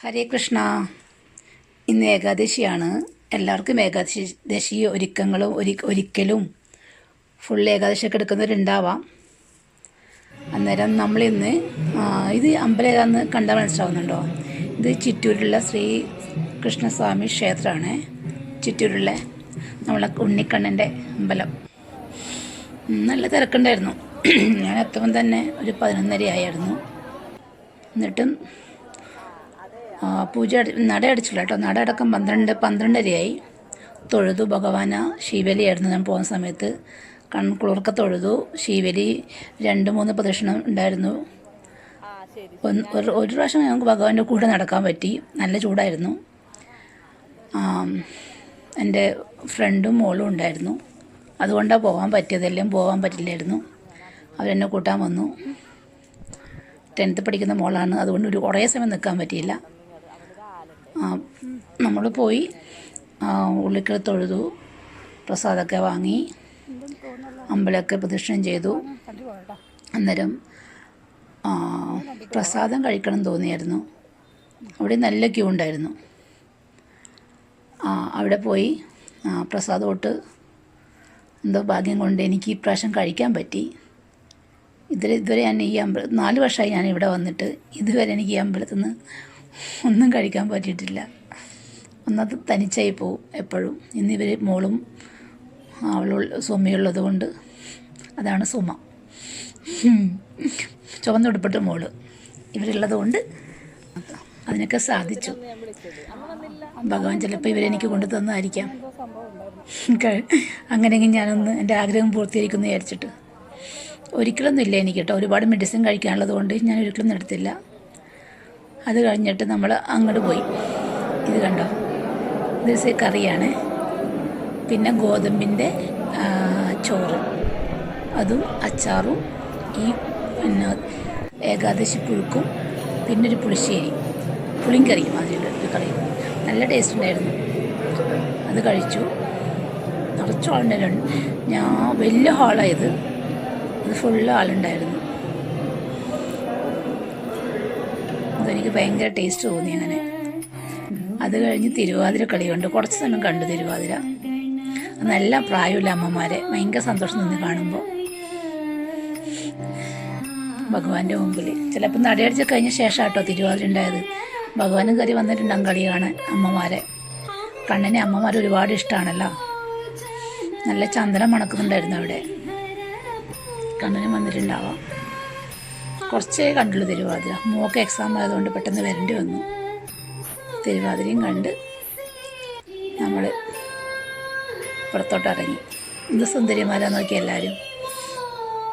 ഹരേ കൃഷ്ണ. ഇന്ന് ഏകാദശിയാണ്. എല്ലാവർക്കും ഏകാദശി ദശി ഒരുക്കങ്ങളും ഒരു ഒരിക്കലും ഫുൾ ഏകാദശിയൊക്കെ എടുക്കുന്നവരുണ്ടാവാം. അന്നേരം നമ്മളിന്ന് ഇത് അമ്പലം ഏതാന്ന് കണ്ടാൽ മനസ്സിലാവുന്നുണ്ടോ? ഇത് ചിറ്റൂരിലുള്ള ശ്രീ കൃഷ്ണസ്വാമി ക്ഷേത്രമാണ്. ചിറ്റൂരിലെ നമ്മളെ ഉണ്ണിക്കണ്ണന്റെ അമ്പലം. നല്ല തിരക്കുണ്ടായിരുന്നു. ഞാൻ എത്തുമ്പം തന്നെ ഒരു പതിനൊന്നരയായിരുന്നു. എന്നിട്ടും ആ, പൂജ അടി- നട അടിച്ചില്ല കേട്ടോ. നട അടക്കം പന്ത്രണ്ട് പന്ത്രണ്ടരയായി. തൊഴുതു ഭഗവാന ശിവലിയായിരുന്നു ഞാൻ പോകുന്ന സമയത്ത്. കൺകുളിർക്ക തൊഴുതു. ശിവലി രണ്ട് മൂന്ന് പ്രദക്ഷിണം ഉണ്ടായിരുന്നു. ഒരു ഒരു പ്രാവശ്യം ഞങ്ങൾക്ക് ഭഗവാന്റെ കൂടെ നടക്കാൻ പറ്റി. നല്ല ചൂടായിരുന്നു. എന്റെ ഫ്രണ്ടും മോളും ഉണ്ടായിരുന്നു. അതുകൊണ്ടാണ് പോകാൻ പറ്റിയതെല്ലാം പോകാൻ പറ്റില്ലായിരുന്നു. അവരെന്നെ കൂട്ടാൻ വന്നു. ടെൻത്ത് പഠിക്കുന്ന മോളാണ്. അതുകൊണ്ട് ഒരു കുറേ സമയം നിൽക്കാൻ പറ്റിയില്ല. നമ്മൾ പോയി ഉള്ളിക്കൽ തൊഴുതു പ്രസാദമൊക്കെ വാങ്ങി അമ്പലമൊക്കെ പ്രദക്ഷിണം ചെയ്തു. അന്നേരം പ്രസാദം കഴിക്കണം തോന്നിയായിരുന്നു. അവിടെ നല്ല ക്യൂ ഉണ്ടായിരുന്നു. അവിടെ പോയി പ്രസാദം തൊട്ട് എന്തോ ഭാഗ്യം കൊണ്ട് എനിക്ക് ഈ പ്രാവശ്യം കഴിക്കാൻ പറ്റി. ഇതിൽ ഇതുവരെ ഞാൻ ഈ അമ്പലം നാല് വർഷമായി ഞാൻ ഇവിടെ വന്നിട്ട് ഇതുവരെ എനിക്ക് ഈ അമ്പലത്തിൽ നിന്ന് ഒന്നും കഴിക്കാൻ പറ്റിയിട്ടില്ല. ഒന്നത് തനിച്ചായി പോവും എപ്പോഴും. ഇന്നിവർ മോളും അവളുള്ള സുമയുള്ളത് കൊണ്ട് അതാണ് സുമ. ഉം. ചുവന്ന ഉടുപ്പിട്ട മോൾ. ഇവരുള്ളത് കൊണ്ട് അതിനൊക്കെ സാധിച്ചു. ഭഗവാൻ ചിലപ്പോൾ ഇവരെനിക്ക് കൊണ്ടു തന്നതായിരിക്കാം. ക- അങ്ങനെയെങ്കിൽ ഞാനൊന്ന് എന്റെ ആഗ്രഹം പൂർത്തീകരിക്കുന്നു വിചാരിച്ചിട്ട്. ഒരിക്കലൊന്നും ഇല്ല എനിക്ക് കേട്ടോ. ഒരുപാട് മെഡിസിൻ കഴിക്കാനുള്ളത് കൊണ്ട് ഞാൻ ഒരിക്കലും എടുത്തില്ല അത് കഴിഞ്ഞിട്ട് നമ്മൾ അങ്ങോട്ട് പോയി. ഇത് കണ്ടോ? ഇത് കറിയാണ്. പിന്നെ ഗോതമ്പിന്റെ ചോറ്. അതും അച്ചാറും ഈ പിന്നെ ഏകാദശി പുഴുക്കും പിന്നെ ഒരു പുളിശ്ശേരി. പുളിങ്കറിയും അതിലുള്ള ഒരു കറി നല്ല ടേസ്റ്റ് ഉണ്ടായിരുന്നു. അത് കഴിച്ചു. നിറച്ചു ആളുണ്ടായിരുന്നു. ഞാൻ വലിയ ഹാളായത്. അത് ഫുള്ള് ആളുണ്ടായിരുന്നു. അതെനിക്ക് ഭയങ്കര ടേസ്റ്റ് തോന്നി അങ്ങനെ. അത് കഴിഞ്ഞ് തിരുവാതിര കളിയുണ്ട്. കുറച്ച് സമയം കണ്ടു തിരുവാതിര. നല്ല പ്രായമില്ല അമ്മമാരെ ഭയങ്കര സന്തോഷം നിന്ന് കാണുമ്പോൾ ഭഗവാന്റെ മുമ്പിൽ ചിലപ്പോൾ നടയടിച്ച് കഴിഞ്ഞ ശേഷം കേട്ടോ തിരുവാതിര ഉണ്ടായത്. ഭഗവാനും കയറി വന്നിട്ടുണ്ടാകും കളി കാണാൻ അമ്മമാരെ. കണ്ണനെ അമ്മമാർ ഒരുപാട് ഇഷ്ടമാണല്ലോ നല്ല ചന്ദനം മണക്കുന്നുണ്ടായിരുന്നു അവിടെ. കണ്ണനും വന്നിട്ടുണ്ടാവാം. കുറച്ചേ കണ്ടുള്ളൂ തിരുവാതിര. മോക്ക് എക്സാം ആയതുകൊണ്ട് പെട്ടെന്ന് വരേണ്ടി വന്നു. തിരുവാതിരയും കണ്ട് നമ്മൾ പുറത്തോട്ട് ഇറങ്ങി എന്ത് സുന്ദരിമാരാ നോക്കി എല്ലാവരും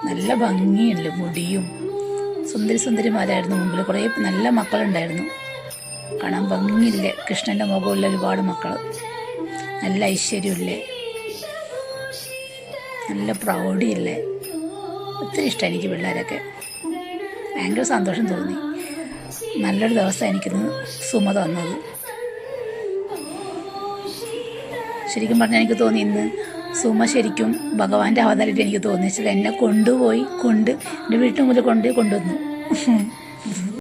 നല്ല ഭംഗിയുണ്ട് മുടിയും. സുന്ദരി സുന്ദരിമാരായിരുന്നു മുമ്പിൽ. കുറേ നല്ല മക്കളുണ്ടായിരുന്നു. കാണാൻ ഭംഗിയില്ലേ? കൃഷ്ണന്റെ മുഖമുള്ള ഒരുപാട് മക്കൾ നല്ല ഐശ്വര്യമില്ലേ നല്ല പ്രൗഢിയില്ലേ? ഒത്തിരി ഇഷ്ടമാണ് എനിക്ക് പിള്ളേരൊക്കെ. ഭയങ്കര സന്തോഷം തോന്നി. നല്ലൊരു ദിവസം എനിക്കിന്ന് സുമ തന്നത്. ശരിക്കും പറഞ്ഞാൽ എനിക്ക് തോന്നി ഇന്ന് സുമ ശരിക്കും ഭഗവാന്റെ അവതാരമായിട്ട് എനിക്ക് തോന്നിച്ചത്. എന്നെ കൊണ്ടുപോയി കൊണ്ട് എന്റെ വീട്ടിന് മുതൽ കൊണ്ടുപോയി കൊണ്ടുവന്നു.